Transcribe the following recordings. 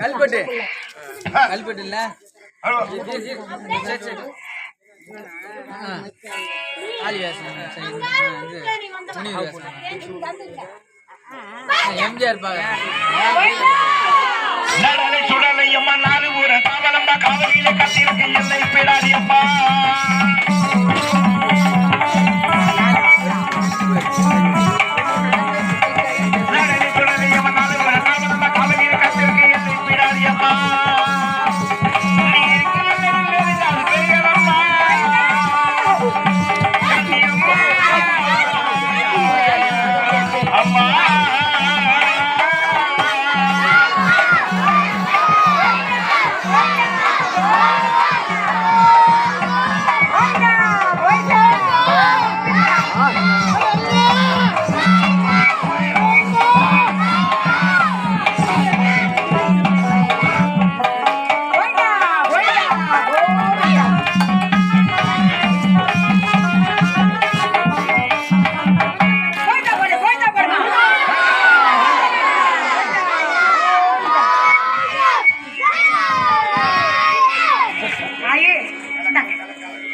கல்பட்டு. கல்பட்டு இல்ல சரி சரி ஆ. ஆதி வேஷம் முனிவு வேஷம் எம்ஜிஆர் பாக்க நடலை சுடலை அம்மா நாலு ஊர காவலம்மா காவலியில எல்லை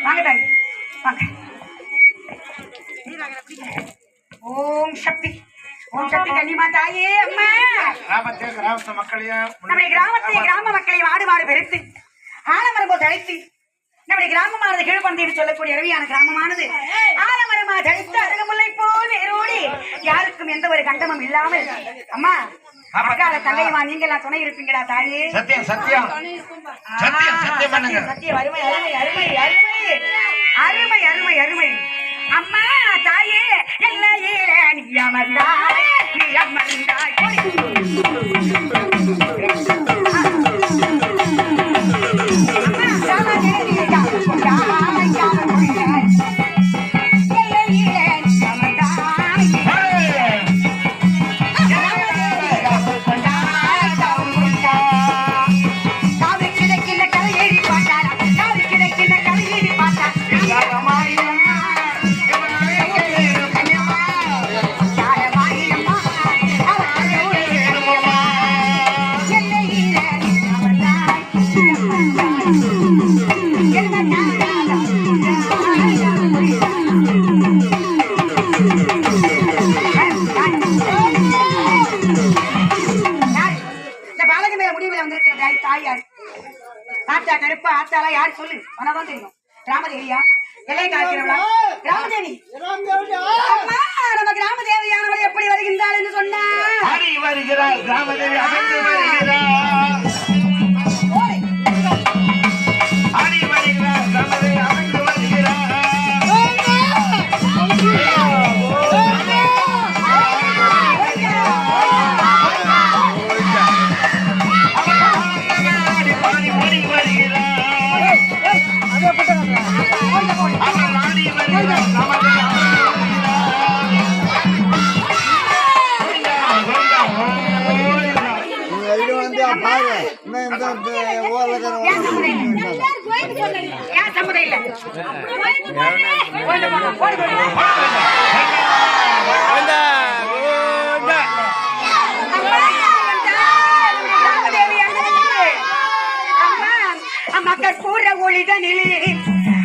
வாங்க தாயே வாங்க. ஓம் சக்தி. ஓம் சக்தி கன்னிமா தாயே அம்மா. கிராமத்தை கிராமத்து மக்களையும் நம்முடைய கிராமத்தை கிராம மக்களை மாடு மாடு பெருத்து ஆலமரம் போல் தழைத்து நம்முடைய கிராமமானது கீழ்பந்தி என்று சொல்லக்கூடிய அருவியான கிராமமானது. ஆலமரமா தழைத்து அருகமுல்லை போல் வேரோடி. யாருக்கும் எந்த ஒரு கண்டமும் இல்லாமல் அம்மா நீங்க எல்லாம் துணை இருப்பீங்களா தாயே? சத்தியம் சத்தியம். சத்தியம் சத்தியம் பண்ணுங்க. சத்தியம் அருமை அருமை அருமை அருமை. அருமை அருமை அருமை. அம்மா தாயே எல்லையில நீ அமர்ந்தாய். நீ தாய் தாய் தாயார். தாத்தா கருப்பா ஆத்தாளா யார் சொல்லு? உனதான் தெரியும். ராமதேவியா எல்லை காக்கிறவளா ராமதேவி அம்மா நம்ம கிராம எப்படி வருகின்றாள் என்று சொன்னார் வருகிறார் கிராமதேவி அகன்று வருகிறார் மக்கள் கூற ஒளிதனிலே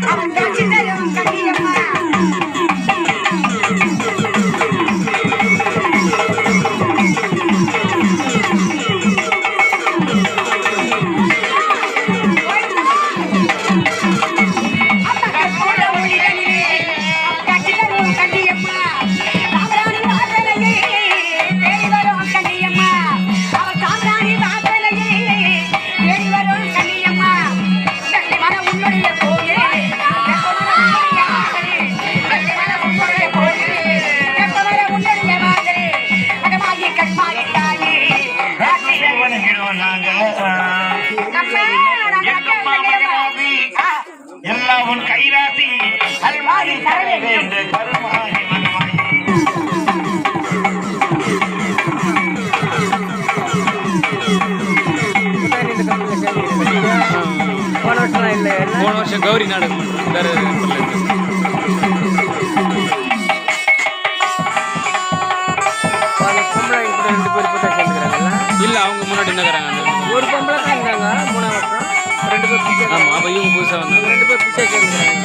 அவன் காட்சி தரும் போன வருஷம் கௌரி நாடகம் வேற இல்லை. அவங்க முன்னாடி நகராங்க ஒரு பொம்பளை தான் ரெண்டு பேர் ஆமாம் இவங்க வந்தாங்க. ரெண்டு பேர் புதுசாக சேர்ந்துருக்காங்க